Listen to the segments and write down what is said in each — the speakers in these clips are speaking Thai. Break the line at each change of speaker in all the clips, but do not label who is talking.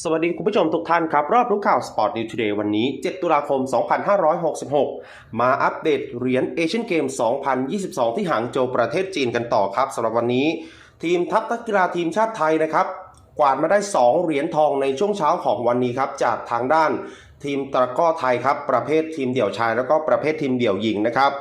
สวัสดีคุณผู้ชมทุกท่านครับ รอบรู้ข่าว Sport News Today วันนี้ 7 ตุลาคม 2566 มาอัปเดตเหรียญเอเชียนเกม 2022 ที่หางโจวประเทศจีนกันต่อครับสำหรับวันนี้ ทีมทัพนักกีฬาทีมชาติไทยนะครับ กวาดมาได้ 2 เหรียญทองในช่วงเช้าของวันนี้ครับ จากทางด้านทีมตะก้อไทยครับ ประเภททีมเดี่ยวชาย แล้วก็ประเภททีมเดี่ยวหญิงนะครับ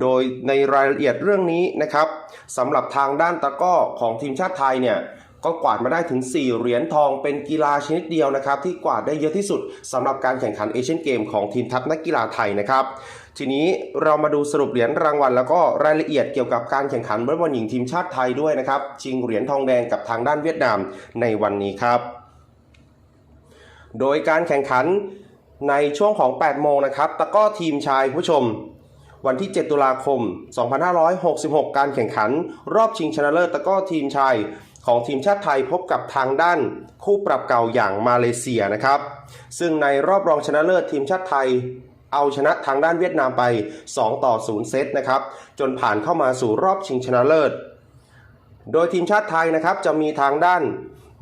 โดยในรายละเอียดเรื่องนี้นะครับสำหรับทางด้านตะก้อของทีมชาติไทยเนี่ย ก็กวาดมาได้ถึง 4 เหรียญทองเป็นกีฬาชนิดเดียวนะครับที่กวาดได้เยอะที่สุดสำหรับการแข่งขันเอเชียนเกมของทีมทัพนักกีฬาไทยนะครับทีนี้เรามาดูสรุปเหรียญรางวัล แล้วก็รายละเอียดเกี่ยวกับการแข่งขันวอลเลย์บอลหญิงทีมชาติไทยด้วยนะครับชิงเหรียญทองแดงกับทางด้านเวียดนามในวันนี้ครับ โดยการแข่งขันในช่วงของ 8 โมงนะครับตะก้อทีมชายผู้ชม วันที่ 7 ตุลาคม 2566 การแข่งขัน รอบชิงชนะเลิศตะก้อทีมชาย ของทีมชาติไทยพบกับทางด้านคู่ปรับเก่าอย่างมาเลเซียนะครับ ซึ่งในรอบรองชนะเลิศทีมชาติไทยเอาชนะทางด้านเวียดนามไป 2 ต่อ 0 เซตนะครับ จนผ่านเข้ามาสู่รอบชิงชนะเลิศ โดยทีมชาติไทยนะครับจะมีทางด้าน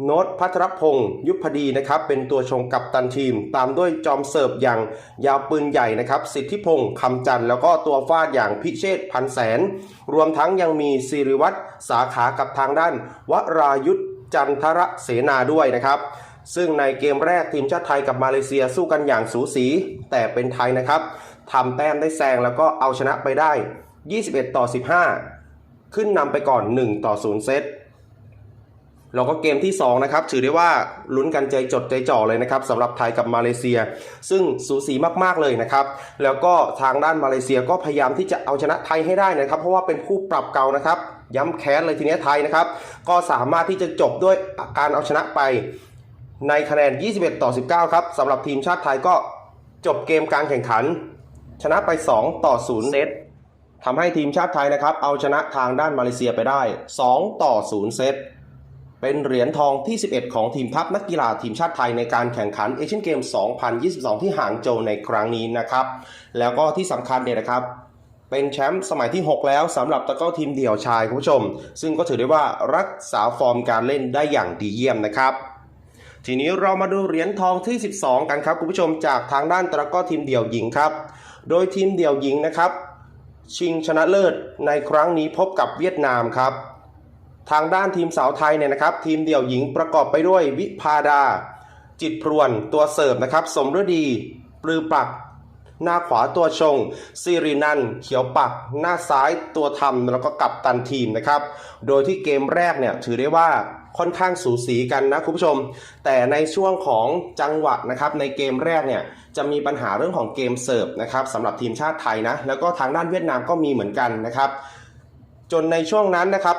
โน้ตพัทรพงศ์ยุพดีนะครับเป็นตัวชงกับตันทีม ตามด้วยจอมเสิร์ฟอย่างยาวปืนใหญ่นะครับสิทธิพงศ์คำจันทร์แล้วก็ตัวฟาดอย่างพิเชษพันแสน รวมทั้งยังมีสิริวัตรสาขากับทางด้าน วรายุทธจันทรเสนาด้วยนะครับซึ่งในเกมแรกทีมชาติไทยกับมาเลเซียสู้กันอย่างสูสี แต่เป็นไทยนะครับทำแต้มได้แซงแล้วก็เอาชนะไปได้ 21 ต่อ 15 ขึ้นนำไปก่อน 1 ต่อ 0 เซต แล้วก็เกมที่ 2 นะครับ ถือได้ว่าลุ้นกันใจจดใจจ่อเลยนะครับสำหรับไทยกับมาเลเซีย ซึ่งสูสีมากๆเลยนะครับ แล้วก็ทางด้านมาเลเซียก็พยายามที่จะเอาชนะไทยให้ได้นะครับ เพราะว่าเป็นคู่ปรับเก่านะครับ ย้ำแค้นเลยทีนี้ไทยนะครับ ก็สามารถที่จะจบด้วยการเอาชนะไป ในคะแนน 21 ต่อ 19 ครับสำหรับทีมชาติไทยก็จบเกมการแข่งขัน ชนะไป 2 ต่อ 0 เซตทำให้ทีมชาติไทยนะครับเอาชนะทางด้านมาเลเซียไปได้ 2 ต่อ 0 เซต เป็นเหรียญทองที่ 11 ของทีมทัพนักกีฬาทีมชาติไทยในการแข่งขันเอเชียนเกม 2022 ที่หางโจวในครั้งนี้นะครับ แล้วก็ที่สำคัญเนี่ยนะครับเป็นแชมป์สมัยที่ 6 แล้วสำหรับตะก้อทีมเดี่ยวชายคุณผู้ชม ซึ่งก็ถือได้ว่ารักษาฟอร์มการเล่นได้อย่างดีเยี่ยมนะครับ ทีนี้เรามาดูเหรียญทองที่ 12 กันครับคุณผู้ชมจากทางด้านตะก้อทีมเดี่ยวหญิงครับ โดยทีมเดี่ยวหญิงนะครับ ชิงชนะเลิศในครั้งนี้พบกับเวียดนามครับ ทางด้านทีมสาวไทยเนี่ยนะครับ ทีมเดี่ยวหญิงประกอบไปด้วยวิพาดา จิตพรวนตัวเสิร์ฟนะครับ สมฤดี ปลือปัก หน้าขวาตัวชงสิรินันเขียวปัก หน้าซ้ายตัวทำแล้วก็กัปตันทีมนะครับ โดยที่เกมแรกเนี่ยถือได้ว่าค่อนข้างสูสีกันนะคุณผู้ชม แต่ในช่วงของจังหวะนะครับในเกมแรกเนี่ยจะมีปัญหาเรื่องของเกมเสิร์ฟนะครับสำหรับทีมชาติไทยนะแล้วก็ทางด้านเวียดนามก็มีเหมือนกันนะครับ จนในช่วงนั้นนะครับ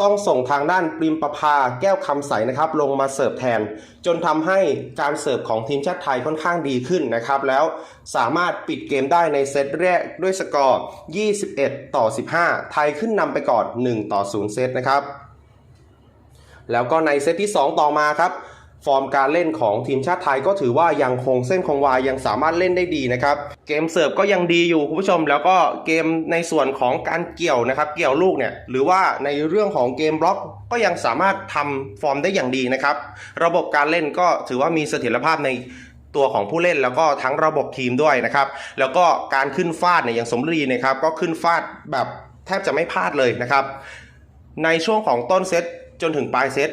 ต้องส่งทางด้านปริมประภาแก้วคำใสนะครับ ลงมาเสิร์ฟแทน จนทำให้การเสิร์ฟของทีมชาติไทยค่อนข้างดีขึ้นนะครับ แล้วสามารถปิดเกมได้ในเซตแรกด้วยสกอร์ 21 ต่อ 15 ไทยขึ้นนำไปก่อน 1 ต่อ 0 เซตนะครับ แล้วก็ในเซตที่ 2 ต่อมาครับ ฟอร์มการเล่นของทีมชาติไทยก็ถือว่ายังคงเส้นคงวายังสามารถเล่นได้ดีนะครับ เกมเสิร์ฟก็ยังดีอยู่คุณผู้ชม แล้วก็เกมในส่วนของการเกี่ยวนะครับ เกี่ยวลูกเนี่ยหรือว่าในเรื่องของเกมบล็อกก็ยังสามารถทำฟอร์มได้อย่างดีนะครับ ระบบการเล่นก็ถือว่ามีเสถียรภาพในตัวของผู้เล่นแล้วก็ทั้งระบบทีมด้วยนะครับ แล้วก็การขึ้นฟาดเนี่ยอย่างสมรีนะครับ ก็ขึ้นฟาดแบบแทบจะไม่พลาดเลยนะครับ ในช่วงของต้นเซตจนถึงปลายเซต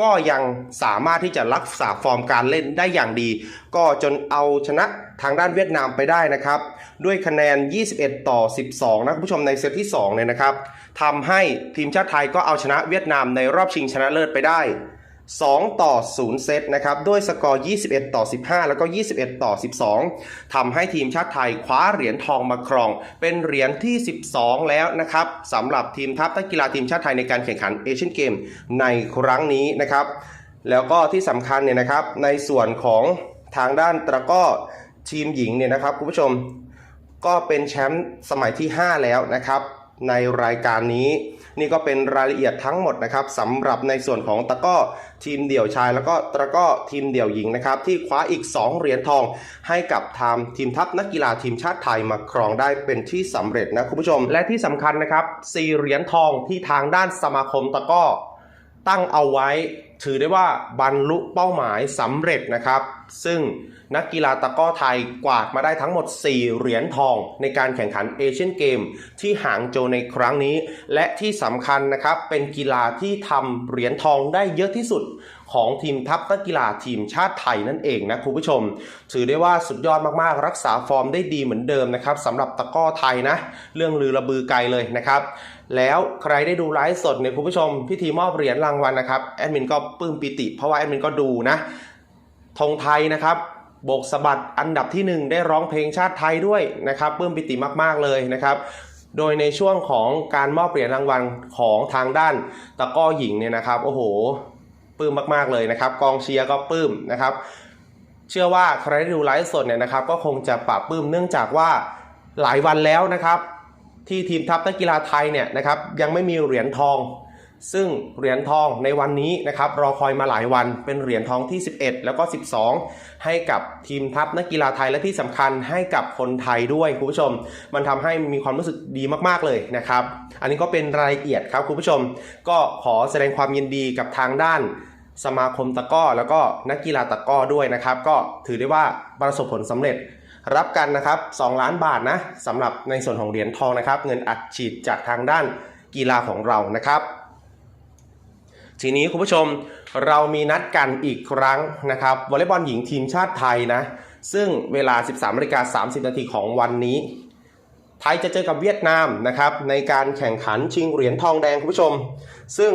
ก็ยังสามารถที่จะรักษาฟอร์มการเล่นได้อย่างดี ก็จนเอาชนะทางด้านเวียดนามไปได้นะครับ ด้วยคะแนน 21 ต่อ 12 นะคุณผู้ชมในเซตที่ 2เนี่ยนะครับทำให้ทีมชาติไทยก็เอาชนะเวียดนามในรอบชิงชนะเลิศไปได้ 2 ต่อ 0 เซตนะครับ ด้วยสกอร์ 21 ต่อ 15 แล้วก็ 21 ต่อ 12ทำให้ทีมชาติไทยคว้าเหรียญทองมาครอง เป็นเหรียญที่ 12 แล้วนะครับสำหรับทีมทัพนักกีฬาทีมชาติไทยในการแข่งขันเอเชียนเกมในครั้งนี้นะครับ แล้วก็ที่สำคัญเนี่ยนะครับ ในส่วนของทางด้านตะก้อทีมหญิงเนี่ยนะครับคุณผู้ชม ก็เป็นแชมป์สมัยที่ 5 แล้วนะครับ ในรายการนี้ นี่ก็เป็นรายละเอียดทั้งหมดนะครับสำหรับในส่วนของตะก้อทีมเดี่ยวชาย แล้วก็ตะก้อทีมเดี่ยวหญิงนะครับที่คว้าอีก 2 เหรียญทอง ให้กับทางทีมทัพนักกีฬาทีมชาติไทยมาครองได้เป็นที่สำเร็จนะคุณผู้ชม และที่สำคัญนะครับ4เหรียญทองที่ทางด้านสมาคมตะก้อตั้งเอาไว้ ถือได้ว่าบรรลุเป้าหมายสำเร็จนะครับ ซึ่งนักกีฬาตะก้อไทยกวาดมาได้ทั้งหมด 4 เหรียญทอง ในการแข่งขันเอเชียนเกมที่หางโจวในครั้งนี้ และที่สำคัญนะครับเป็นกีฬาที่ทำเหรียญทองได้เยอะที่สุด ของทีมทัพนักกีฬาทีมชาติไทยนั่นเองนะคุณผู้ชม ถือได้ว่าสุดยอดมากๆ รักษาฟอร์มได้ดีเหมือนเดิมนะครับสำหรับตะก้อไทยนะ เรื่องลือระบือไกลเลยนะครับ แล้วใครได้ดูไลฟ์สดเนี่ยคุณผู้ชม พิธีมอบเหรียญรางวัลนะครับแอดมินก็ปลื้มปิติ เพราะว่าแอดมินก็ดูนะธงไทยนะครับโบกสะบัดอันดับที่หนึ่งได้ร้องเพลงชาติไทยด้วยนะครับปลื้มปิติมากๆเลยนะครับโดยในช่วงของการมอบเหรียญรางวัลของทางด้านตะก้อหญิงเนี่ยนะครับ โอ้โห ปลื้มมากๆเลยนะครับ กองเชียร์ก็ปลื้มนะครับ เชื่อว่าใครที่ดูไลฟ์สดเนี่ยนะครับ ก็คงจะปรับปลื้มเนื่องจากว่าหลายวันแล้วนะครับ ที่ทีมทัพนักกีฬาไทยเนี่ยนะครับยังไม่มีเหรียญทอง ซึ่งเหรียญทองในวันนี้นะครับรอคอยมาหลายวันเป็นเหรียญทองที่ 11 แล้วก็ 12 ให้กับทีมทัพนักกีฬาไทยและที่สำคัญให้กับคนไทยด้วยคุณผู้ชม มันทำให้มีความรู้สึกดีมากๆเลยนะครับ อันนี้ก็เป็นรายละเอียดครับคุณผู้ชม ก็ขอแสดงความยินดีกับทางด้านสมาคมตะก้อ แล้วก็นักกีฬาตะก้อด้วยนะครับ ก็ถือได้ว่าประสบผลสำเร็จรับกันนะครับ2ล้านบาทนะสำหรับในส่วนของเหรียญทองนะครับ เงินอัดฉีดจากทางด้านกีฬาของเรานะครับ ทีนี้คุณผู้ชมเรามีนัดกันอีกครั้งนะครับวอลเลย์บอลหญิงทีมชาติไทยนะ ซึ่งเวลา 13นาฬิกา30 นาทีของวันนี้ ไทยจะเจอกับเวียดนามนะครับในการแข่งขันชิงเหรียญทองแดงคุณผู้ชม ซึ่ง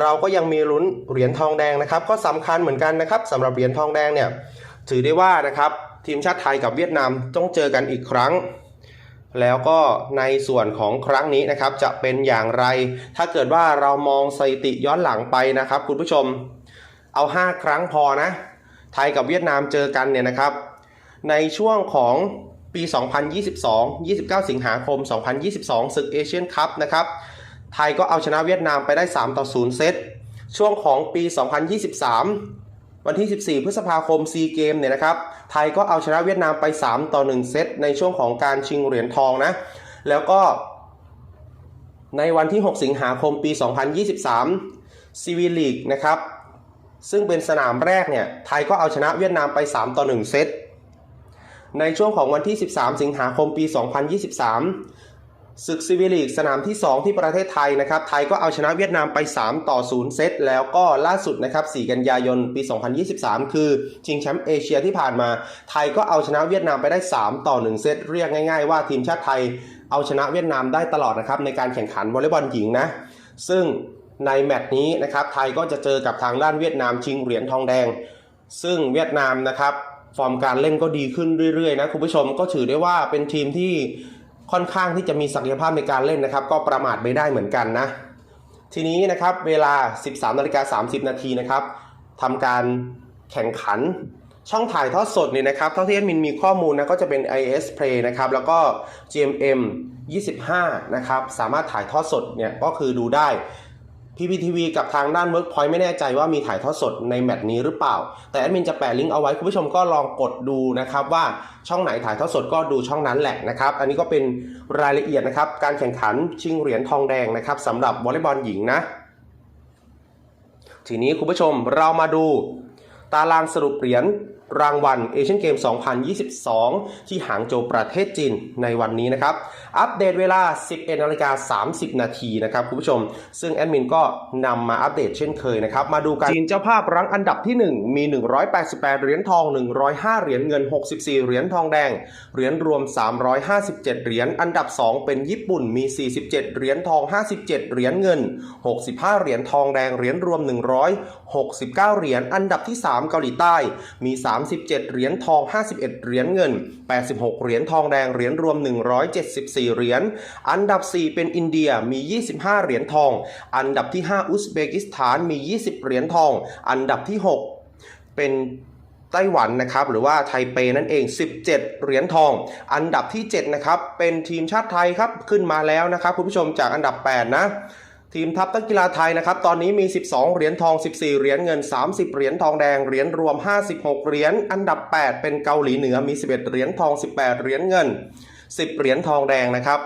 เราก็ยังมีลุ้นเหรียญทองแดงนะครับ ก็สำคัญเหมือนกันนะครับสำหรับเหรียญทองแดงเนี่ยถือได้ว่านะครับทีมชาติไทยกับเวียดนามต้องเจอกันอีกครั้ง แล้วก็ในส่วนของครั้งนี้นะครับจะเป็นอย่างไร ถ้าเกิดว่าเรามองสถิติย้อนหลังไปนะครับคุณผู้ชม เอา 5 ครั้งพอนะ ไทยกับเวียดนามเจอกันเนี่ยนะครับ ในช่วงของปี 2022 29 สิงหาคม 2022ศึกเอเชียนคัพนะครับ ไทยก็เอาชนะเวียดนามไปได้ 3 ต่อ 0 เซต ช่วงของปี 2023 วันที่ 14 พฤษภาคมซีเกมเนี่ยนะครับ ไทยก็เอาชนะเวียดนามไป 3 ต่อ 1 เซตในช่วงของการชิงเหรียญทองนะ แล้วก็ในวันที่ 6 สิงหาคมปี 2023ซีวีลีกนะครับ ซึ่งเป็นสนามแรกเนี่ย ไทยก็เอาชนะเวียดนามไป 3 ต่อ 1 เซต ในช่วงของวันที่ 13 สิงหาคมปี 2023 ศึกซิวิลีกสนามที่ 2 ที่ประเทศไทยนะครับ ไทยก็เอาชนะเวียดนามไป 3 ต่อ 0 เซต แล้วก็ล่าสุดนะครับ 4 กันยายนปี 2023 คือชิงแชมป์เอเชียที่ผ่านมา ไทยก็เอาชนะเวียดนามไปได้ 3 ต่อ 1 เซต เรียกง่ายๆว่าทีมชาติไทยเอาชนะเวียดนามได้ตลอดนะครับในการแข่งขันวอลเลย์บอลหญิงนะ ซึ่งในแมตช์นี้นะครับ ไทยก็จะเจอกับทางด้านเวียดนามชิงเหรียญทองแดง ซึ่งเวียดนามนะครับฟอร์มการเล่นก็ดีขึ้นเรื่อยๆนะคุณผู้ชมก็ถือได้ว่าเป็นทีมที่ ค่อนข้างที่จะมีศักยภาพในการเล่นนะครับ ก็ประมาทไม่ได้เหมือนกันนะ ทีนี้นะครับเวลา 13นาฬิกา30 นาทีนะครับทำการแข่งขันช่องถ่ายทอดสดเนี่ยนะครับเท่าที่แอดมินมีข้อมูลนะก็จะเป็น IS Play นะครับแล้วก็ GMM 25 นะครับ สามารถถ่ายทอดสดเนี่ยก็คือดูได้ PPTV กับทางด้าน Workpoint ไม่แน่ใจว่ามีถ่ายทอดสดในแมตช์นี้หรือเปล่า แต่แอดมินจะแปะลิงก์เอาไว้คุณผู้ชมก็ลองกดดูนะครับว่าช่องไหนถ่ายทอดสดก็ดูช่องนั้นแหละนะครับ อันนี้ก็เป็นรายละเอียดนะครับ การแข่งขันชิงเหรียญทองแดงนะครับสำหรับวอลเลย์บอลหญิงนะ ทีนี้คุณผู้ชมเรามาดู ตารางสรุปเหรียญ รางวัลเอเชียนเกม 2022 ที่หางโจวประเทศจีนในวันนี้นะครับ อัปเดตเวลา 11นาฬิกา30 นาทีนะครับคุณผู้ชม ซึ่งแอดมินก็นำมาอัปเดตเช่นเคยนะครับ มาดูกันจีนเจ้าภาพรั้งอันดับที่ 1 มี 188 เหรียญทอง 105 เหรียญเงิน 64 เหรียญทองแดง เหรียญรวม 357 เหรียญ อันดับ 2 เป็นญี่ปุ่นมี 47 เหรียญทอง 57 เหรียญเงิน 65 เหรียญทองแดง เหรียญรวม 100 69 เหรียญ อันดับที่ 3 เกาหลีใต้ มี 37 เหรียญทอง 51 เหรียญเงิน 86 เหรียญทองแดง เหรียญรวม 174 เหรียญ อันดับ 4 เป็นอินเดีย มี 25 เหรียญทอง อันดับที่ 5 อุซเบกิสถาน มี 20 เหรียญทอง อันดับที่ 6 เป็นไต้หวันนะครับหรือว่าไทเปนั่นเอง 17 เหรียญทอง อันดับที่ 7 นะครับ เป็นทีมชาติไทยครับ ขึ้นมาแล้วนะครับคุณผู้ชมจากอันดับ 8 นะ ทีมทัพนักกีฬาไทยนะครับ ตอนนี้มี 12 เหรียญทอง 14 เหรียญเงิน 30 เหรียญทองแดง เหรียญรวม 56 เหรียญ อันดับ 8 เป็นเกาหลีเหนือ มี 11 เหรียญทอง 18 เหรียญเงิน 10 เหรียญทองแดงนะครับ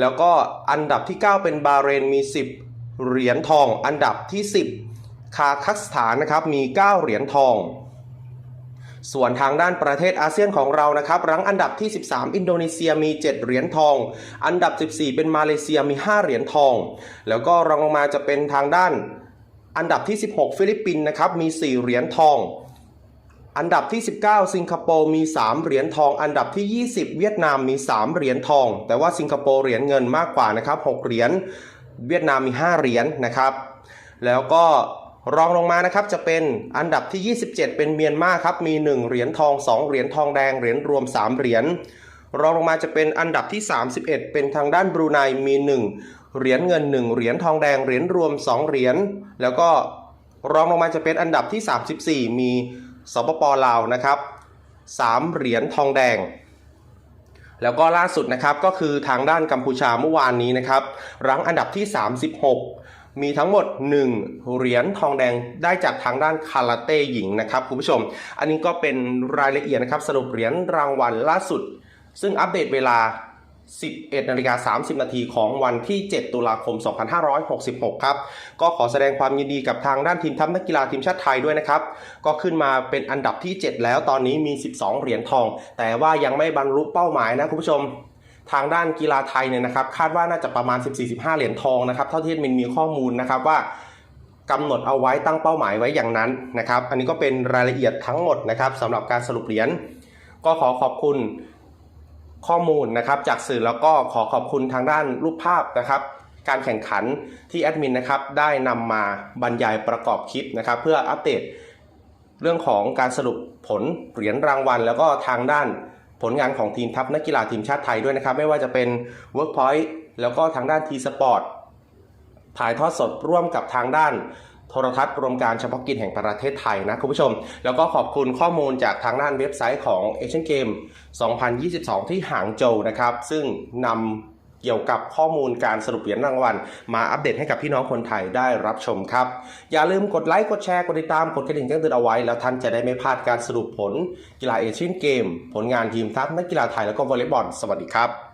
แล้วก็อันดับที่ 9 เป็นบาเรน มี 10 เหรียญทอง อันดับที่ 10 คาซัคสถานนะครับ มี 9 เหรียญทอง ส่วนทางด้านประเทศอาเซียนของเรานะครับรั้งอันดับที่ 13 อินโดนีเซียมี 7 เหรียญทอง อันดับ 14 เป็นมาเลเซียมี 5 เหรียญทอง แล้วก็รองลงมาจะเป็นทางด้านอันดับที่ 16 ฟิลิปปินส์นะครับมี 4 เหรียญทอง อันดับที่ 19 สิงคโปร์มี 3 เหรียญทอง อันดับที่ 20 เวียดนามมี 3 เหรียญทอง แต่ว่าสิงคโปร์เหรียญเงินมากกว่านะครับ 6 เหรียญ เวียดนามมี 5 เหรียญนะครับ แล้วก็ รองลงมานะครับจะเป็นอันดับที่ 27 เป็นเมียนมาครับมี 1 เหรียญทอง 2 เหรียญทองแดงเหรียญรวม 3 เหรียญรองลงมาจะเป็นอันดับที่ 31 เป็นทางด้านบรูไนมี 1 เหรียญเงิน 1 เหรียญทองแดงเหรียญรวม 2 เหรียญแล้วก็รองลงมาจะเป็นอันดับที่ 34 มีสปปลาวนะครับ3เหรียญทองแดง แล้วก็ล่าสุดนะครับก็คือทางด้านกัมพูชาเมื่อวานนี้นะครับรั้งอันดับที่ 36 มีทั้งหมด 1 เหรียญทองแดงได้จากทางด้านคาราเต้หญิงนะครับคุณผู้ชม อันนี้ก็เป็นรายละเอียดนะครับสรุปเหรียญรางวัลล่าสุด ซึ่งอัปเดตเวลา 11นาฬิกา30 นาทีของวันที่ 7 ตุลาคม 2566 ครับ ก็ขอแสดงความยินดีกับทางด้านทีมทัพนักกีฬาทีมชาติไทยด้วยนะครับ ก็ขึ้นมาเป็นอันดับที่ 7 แล้วตอนนี้มี 12 เหรียญทอง แต่ว่ายังไม่บรรลุเป้าหมายนะคุณผู้ชม ทางด้านกีฬาไทยเนี่ยนะครับ คาดว่าน่าจะประมาณ 14-15 เหรียญทองนะครับเท่าที่มินมีข้อมูลนะครับว่ากำหนดเอาไว้ตั้งเป้าหมายไว้อย่างนั้นนะครับ อันนี้ก็เป็นรายละเอียดทั้งหมดนะครับสำหรับการสรุปเหรียญก็ขอขอบคุณข้อมูลนะครับจากสื่อแล้วก็ขอขอบคุณทางด้านรูปภาพนะครับ การแข่งขันที่แอดมินนะครับได้นำมาบรรยายประกอบคลิปนะครับ เพื่ออัปเดตเรื่องของการสรุปผลเหรียญรางวัล แล้วก็ทางด้าน ผลงานของทีมทัพนักกีฬาทีมชาติไทยด้วยนะครับ ไม่ว่าจะเป็น Workpoint แล้วก็ทางด้าน T Sport ถ่ายทอดสดร่วมกับทางด้านโทรทัศน์รวมการเฉพาะกิจแห่งประเทศไทยนะคุณผู้ชม แล้วก็ขอบคุณข้อมูลจากทางด้านเว็บไซต์ของ Asian Game 2022 ที่หางโจวนะครับ ซึ่งนำ กี่ยวกับข้อมูลการสรุปเหรียญรางวัล มาอัปเดตให้กับพี่น้องคนไทยได้รับชมครับ อย่าลืมกดไลค์กดแชร์กดติดตามกดกระดิ่งแจ้งเตือนเอาไว้ แล้วท่านจะได้ไม่พลาดการสรุปผล กีฬาเอเชียนเกม ผลงานทีมทัพนักกีฬาไทยแล้วก็วอลเลย์บอลสวัสดีครับ